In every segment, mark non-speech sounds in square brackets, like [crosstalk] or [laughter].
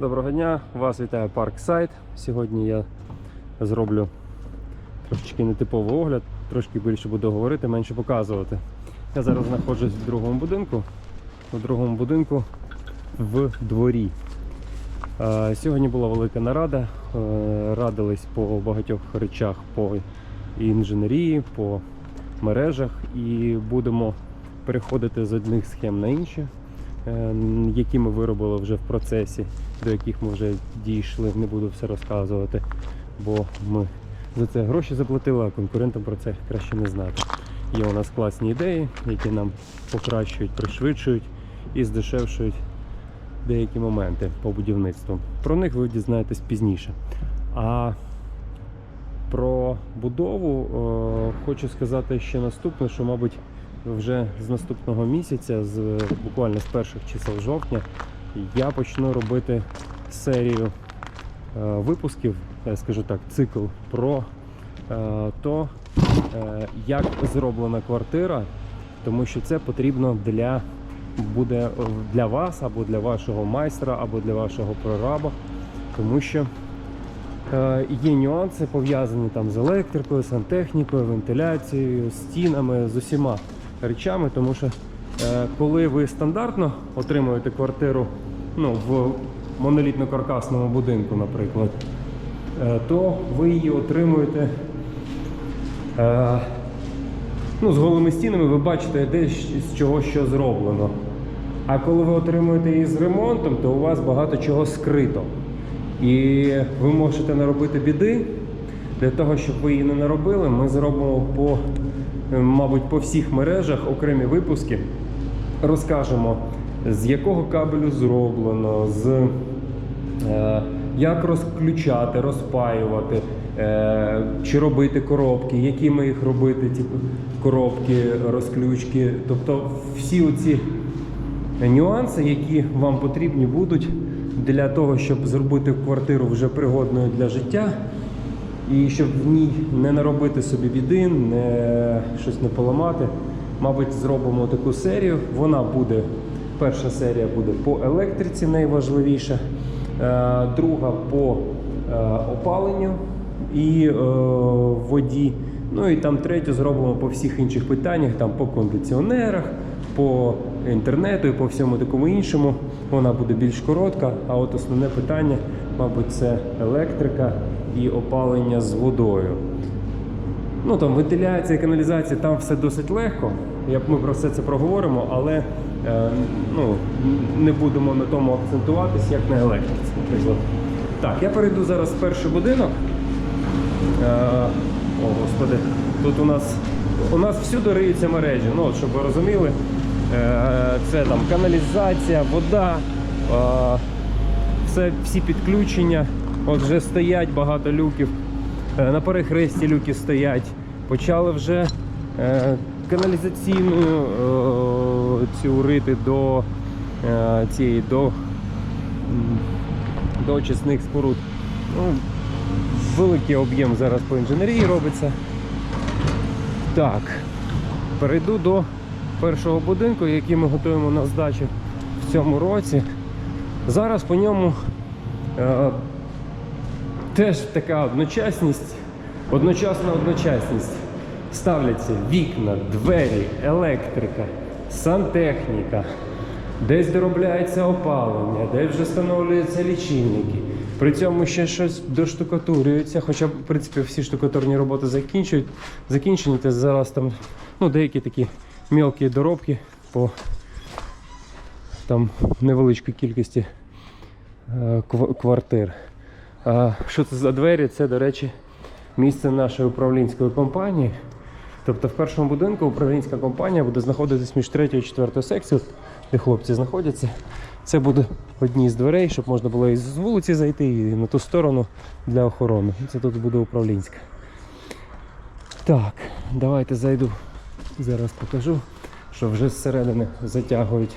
Доброго дня, вас вітає парк сайт. Сьогодні я зроблю трошечки нетиповий огляд, трошки більше буду говорити, менше показувати. Я зараз знаходжусь в другому будинку. У другому будинку в дворі. Сьогодні була велика нарада. е, Радились по багатьох речах по інженерії, по мережах і будемо переходити з одних схем на інші, які ми виробили вже в процесі, до яких ми вже дійшли. Не буду все розказувати, бо ми за це гроші заплатили, а конкурентам про це краще не знати. Є у нас класні ідеї, які нам покращують, пришвидшують і здешевшують деякі моменти по будівництву. Про них ви дізнаєтесь пізніше. А про будову е, хочу сказати ще наступне, що, мабуть, вже з наступного місяця, з буквально з перших чисел жовтня, я почну робити серію е, випусків, скажу так, цикл про е, то, е, як зроблена квартира, тому що це потрібно для буде для вас або для вашого майстра, або для вашого прораба, тому що Є нюанси пов'язані там з електрикою, сантехнікою, вентиляцією, стінами, з усіма речами, тому що е, коли ви стандартно отримуєте квартиру ну, в монолітно-каркасному будинку, наприклад, е, то ви її отримуєте е, ну, з голими стінами, ви бачите, де з чого що зроблено. А коли ви отримуєте її з ремонтом, то у вас багато чого скрито. І ви можете наробити біди. Для того, щоб ви її не наробили, ми зробимо по, мабуть, по всіх мережах окремі випуски. Розкажемо, з якого кабелю зроблено, з, е, як розключати, розпаювати, е, чи робити коробки, якими їх робити, ті коробки, розключки. Тобто всі оці нюанси, які вам потрібні будуть для того, щоб зробити квартиру вже пригодною для життя, і щоб в ній не наробити собі біди, не щось не поламати. Мабуть, зробимо таку серію. Вона буде, перша серія буде по електриці, найважливіша, е, друга по е, опаленню і е, воді. Ну і там третю зробимо по всіх інших питаннях, там по кондиціонерах, по інтернету і по всьому такому іншому. Вона буде більш коротка, а от основне питання, мабуть, це електрика і опалення з водою. Ну там вентиляція, каналізація, там все досить легко. Я- Ми про все це проговоримо, але е, ну, не будемо на тому акцентуватись, як на електриці, наприклад. Так, я перейду зараз в перший будинок. Е, о, господи, тут у нас у нас всюди риються мережі. Ну, от, щоб ви розуміли, е, це там каналізація, вода, е, все, всі підключення. От вже стоять багато люків. Е, На перехресті люки стоять. Почали вже е, каналізаційну е, цю рити до цієї до, до очисних споруд. Ну, великий об'єм зараз по інженерії робиться. Так, перейду до першого будинку, який ми готуємо на здачу в цьому році. Зараз по ньому теж така одночасність, одночасна одночасність. Ставляться вікна, двері, електрика, сантехніка, десь доробляється опалення, десь вже встановлюються лічильники. При цьому ще щось доштукатурюється, хоча в принципі всі штукатурні роботи закінчують, закінчені, то зараз там ну, деякі такі мелкі доробки по там невеличкій кількості е, квартир. Що це за двері? Це, до речі, місце нашої управлінської компанії. Тобто в першому будинку управлінська компанія буде знаходитись між третьою і четвертою секцією, де хлопці знаходяться. Це буде одні з дверей, щоб можна було і з вулиці зайти, і на ту сторону для охорони. Це тут буде управлінська. Так, давайте зайду. Зараз покажу, що вже зсередини затягують.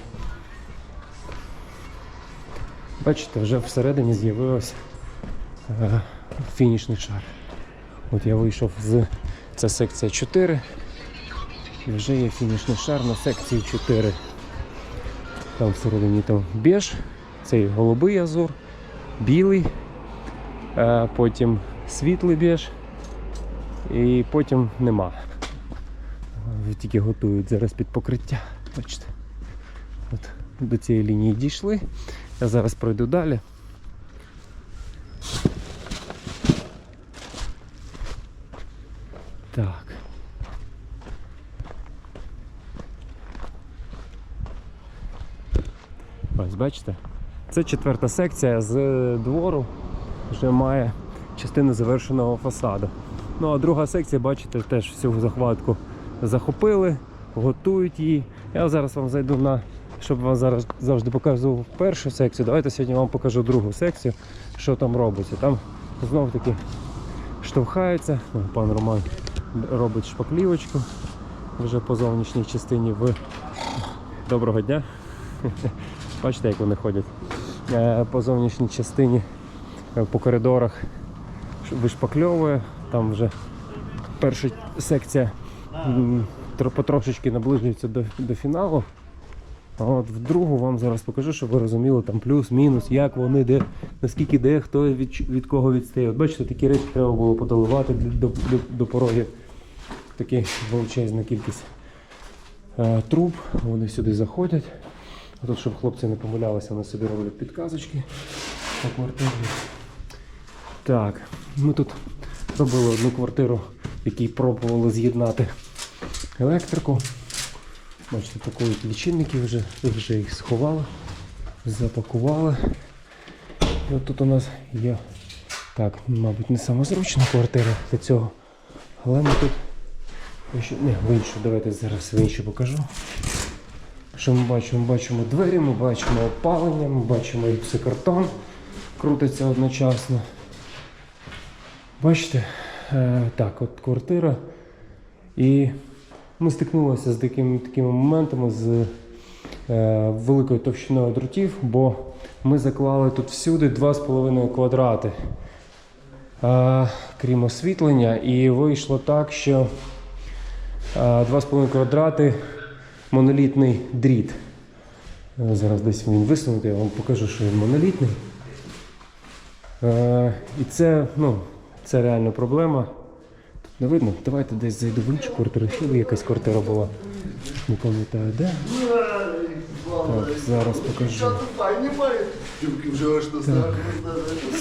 Бачите, вже всередині з'явився е, фінішний шар. От я вийшов з. Це секція 4. І вже є фінішний шар на секції 4. Там всередині там біж, цей голубий азур, білий, е, потім світлий біж і потім нема. Е, Тільки готують зараз під покриття. Бачите. От до цієї лінії дійшли. Я зараз пройду далі. Так. Ось бачите? Це четверта секція з двору вже має частину завершеного фасаду. Ну а друга секція, бачите, теж всю захватку захопили, готують її. Я зараз вам зайду на, щоб вам зараз завжди показував першу секцію. Давайте сьогодні вам покажу другу секцію, що там робиться. Там знов таки штовхається. Пан Роман робить шпаклівочку вже по зовнішній частині в доброго дня. [laughs] Бачите, як вони ходять Е, по зовнішній частині е, по коридорах вишпакльовує. Там вже перша секція потрошечки наближується до, до фіналу. А от в другу вам зараз покажу, щоб ви розуміли там плюс-мінус, як вони, де, наскільки де, хто від, від кого відстає. От бачите, такі речі треба було подоливати до, до, до порогів. Такі величезна кількість е, труб, вони сюди заходять. А Тут, щоб хлопці не помилялися, вони собі роблять підказочки по квартирі. Так, ми тут робили одну квартиру, в якій пробували з'єднати електрику. Бачите, пакують лічильники вже, вже їх сховали, запакували. І от тут у нас є, так, мабуть, не сама зручна квартира для цього. Але ми тут. Не, в іншу, давайте зараз в іншу покажу. Що ми бачимо? Ми бачимо двері, ми бачимо опалення, ми бачимо гіпсокартон крутиться одночасно. Бачите? Е, так, от квартира. І ми стикнулися з такими, такими моментами з е, великою товщиною дротів, бо ми заклали тут всюди 2,5 квадрати, е, крім освітлення, і вийшло так, що е, 2,5 квадрати монолітний дріт. Е, Зараз десь він висунутий, я вам покажу, що він монолітний. Е, і це, ну, це реально проблема. Тут не видно. Давайте десь зайду в іншу квартиру. Ще якась квартира була. Не пам'ятаю де. Так, зараз покажу. Знаку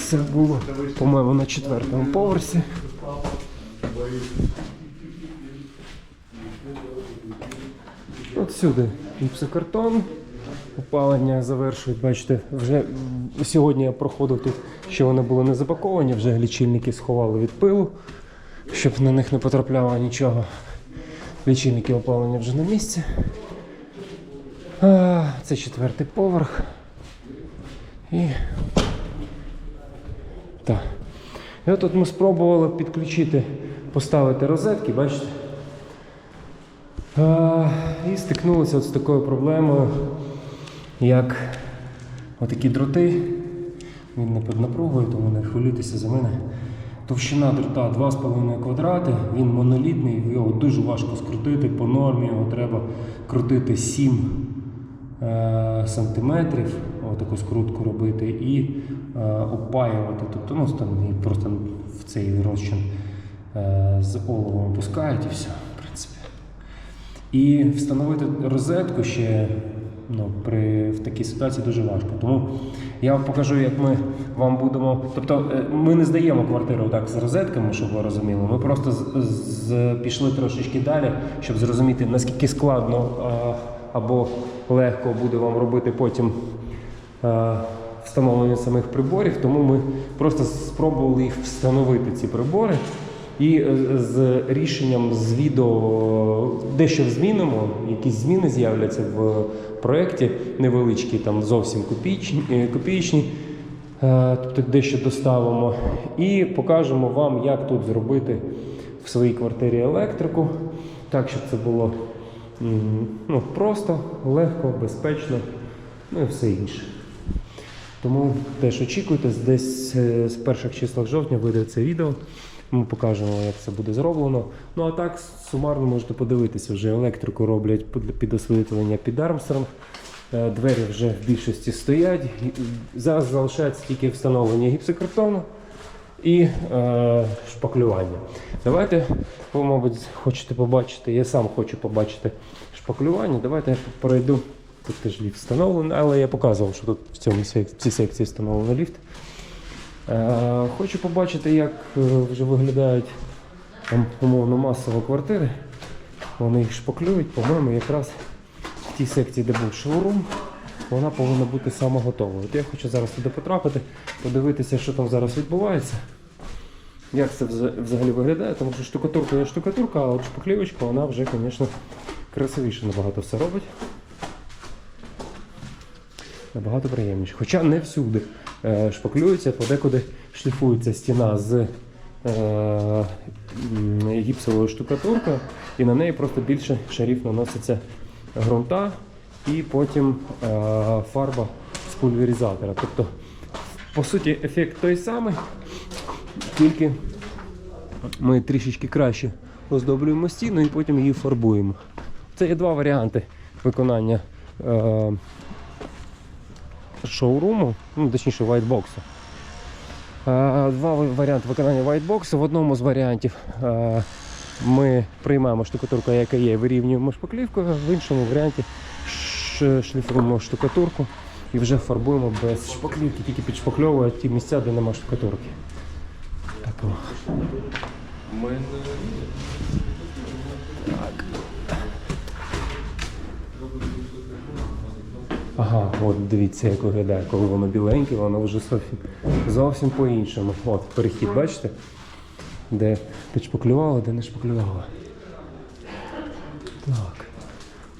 Це було, по-моєму, на четвертому поверсі. От сюди гіпсокартон, опалення завершують. Бачите, вже сьогодні я проходив тут, що вони були не запаковані, вже лічильники сховали від пилу, щоб на них не потрапляло нічого. Лічильники опалення вже на місці. А, Це четвертий поверх. І так. І от тут ми спробували підключити, поставити розетки, бачите? А, і стикнулися з такою проблемою, як отакі дроти. Він не під напругою, тому не хвилюйтеся за мене. Товщина дрота 2,5 квадрати, він монолітний, його дуже важко скрутити. По нормі його треба крутити 7 е, сантиметрів, таку скрутку робити, і е, опаювати. Тобто ну, там, просто в цей розчин е, з оловом пускають і все. І встановити розетку ще ну, при, в такій ситуації дуже важко. Тому я вам покажу, як ми вам будемо. Тобто е, ми не здаємо квартиру так з розетками, щоб ви розуміли. Ми просто з, з, пішли трошечки далі, щоб зрозуміти, наскільки складно а, або легко буде вам робити потім. а, Встановлення самих приборів, тому ми просто спробували їх встановити, ці прибори. І е, з рішенням з відео дещо змінимо, якісь зміни з'являться в проєкті невеличкі, там зовсім копійчні, е, копійчні. Е, Тобто дещо доставимо і покажемо вам, як тут зробити в своїй квартирі електрику, так, щоб це було ну, просто, легко, безпечно, ну і все інше. Тому теж очікуйте, десь з перших числах жовтня вийде це відео. Ми покажемо, як це буде зроблено. Ну а так, сумарно можете подивитися, вже електрику роблять під освітлення під Армстронг. Е, Двері вже в більшості стоять. Зараз залишається тільки встановлення гіпсокартону і е, шпаклювання. Давайте, ви, мабуть, хочете побачити, я сам хочу побачити шпаклювання. Давайте я пройду. Тут теж ліфт встановлений, але я показував, що тут в цьому в цій секції встановлений ліфт. Е, хочу побачити, як е, вже виглядають там, умовно масово квартири. Вони їх шпаклюють, по-моєму, якраз в тій секції, де був шоурум, вона повинна бути саме готова. От я хочу зараз туди потрапити, подивитися, що там зараз відбувається. Як це взагалі виглядає, тому що штукатурка є штукатурка, а от шпаклівочка, вона вже, звісно, красивіше набагато все робить. Набагато приємніше. Хоча не всюди е, шпаклюється, подекуди шліфується стіна з е, гіпсовою штукатуркою, і на неї просто більше шарів наноситься ґрунта і потім е, фарба з пульверизатора. Тобто, по суті, ефект той самий, тільки ми трішечки краще оздоблюємо стіну і потім її фарбуємо. Це є два варіанти виконання шоуруму, ну, точніше, вайтбоксу. Два варіанти виконання вайтбоксу. В одному з варіантів ми приймаємо штукатурку, яка є, вирівнюємо шпаклівкою, в іншому варіанті шліфуємо штукатурку і вже фарбуємо без шпаклівки, тільки підшпакльовуємо ті місця, де немає штукатурки. Так, Ага, от дивіться, як виглядає, коли воно біленьке, воно вже зовсім, по-іншому. От перехід, бачите? Де підшпаклювало, де не шпаклювало. Так.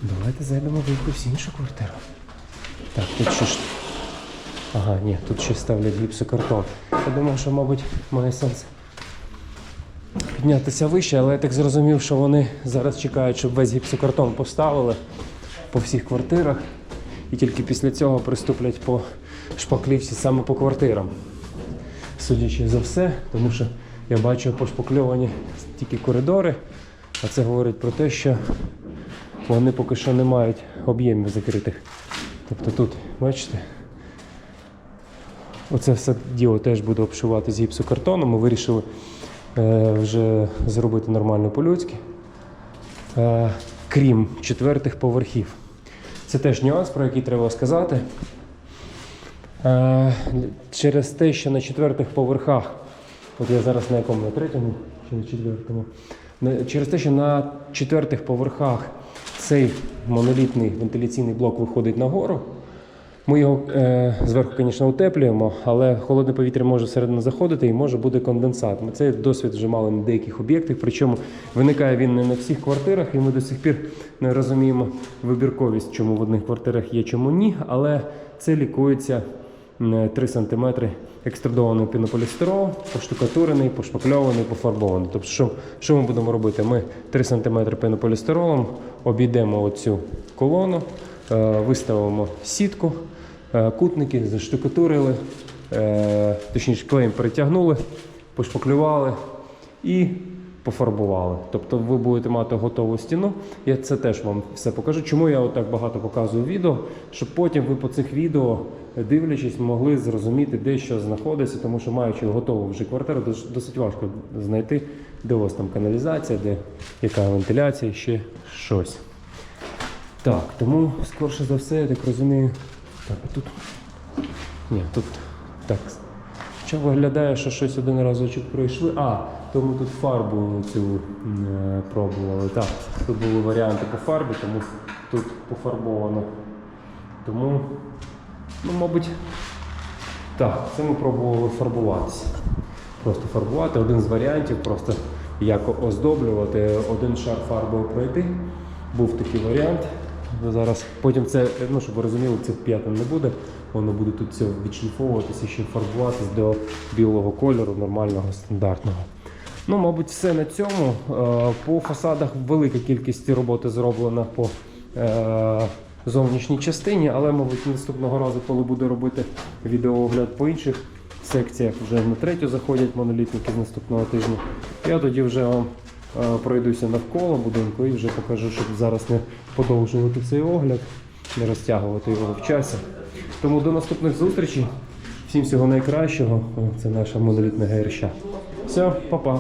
Давайте зайдемо в якусь іншу квартиру. Так, тут що ж. Ага, ні, тут ще ставлять гіпсокартон. Я думав, що, мабуть, має сенс піднятися вище, але я так зрозумів, що вони зараз чекають, щоб весь гіпсокартон поставили по всіх квартирах. І тільки після цього приступлять по шпаклівці саме по квартирам. Судячи за все, тому що я бачу пошпакльовані тільки коридори, а це говорить про те, що вони поки що не мають об'ємів закритих. Тобто тут, бачите, оце все діло теж буде обшивати з гіпсокартоном. Ми вирішили е, вже зробити нормально по-людськи, е, крім четвертих поверхів. Це теж нюанс, про який треба сказати. Е, через те, що на четвертих поверхах, от я зараз на якому, на третьому чи на четвертому, через те, що на четвертих поверхах цей монолітний вентиляційний блок виходить нагору. Ми його е, зверху, звісно, утеплюємо, але холодне повітря може всередину заходити і може бути конденсат. Ми цей досвід вже мали на деяких об'єктах, причому виникає він не на всіх квартирах, і ми до сих пір не розуміємо вибірковість, чому в одних квартирах є, чому ні. Але це лікується 3 см екструдований пінополістирол, поштукатурений, пошпакльований, пофарбований. Тобто, що, що ми будемо робити? Ми 3 см пінополістиролом обійдемо оцю колону, е, виставимо сітку, кутники, заштукатурили, е, точніше клеєм перетягнули, пошпаклювали і пофарбували. Тобто ви будете мати готову стіну. Я це теж вам все покажу. Чому я отак багато показую відео, щоб потім ви по цих відео, дивлячись, могли зрозуміти, де що знаходиться, тому що маючи готову вже квартиру, досить важко знайти, де у вас там каналізація, де яка вентиляція, ще щось. Так, тому скорше за все, я так розумію. Так, тут. Ні, тут так. Що виглядає, що щось один разочок пройшли. А, тому тут фарбу цю е, пробували. Так, тут були варіанти по фарбі, тому тут пофарбовано. Тому, ну, мабуть, так, це ми пробували фарбуватися. Просто фарбувати один з варіантів, просто як оздоблювати, один шар фарбою пройти. Був такий варіант. Зараз потім це, ну щоб ви розуміли, цих п'ятин не буде. Воно буде тут все відшліфовуватися, ще фарбуватись до білого кольору, нормального, стандартного. Ну, мабуть, все на цьому. Е, По фасадах велика кількість роботи зроблена по е, зовнішній частині, але, мабуть, наступного разу, коли буду робити відеоогляд по інших секціях, вже на третю заходять монолітники з наступного тижня. Я тоді вже вам пройдуся навколо будинку і вже покажу, щоб зараз не подовжувати цей огляд. не розтягувати його в часі. Тому до наступних зустрічей. Всім всього найкращого. Це наша монолітна ГРЩ. Все, па-па.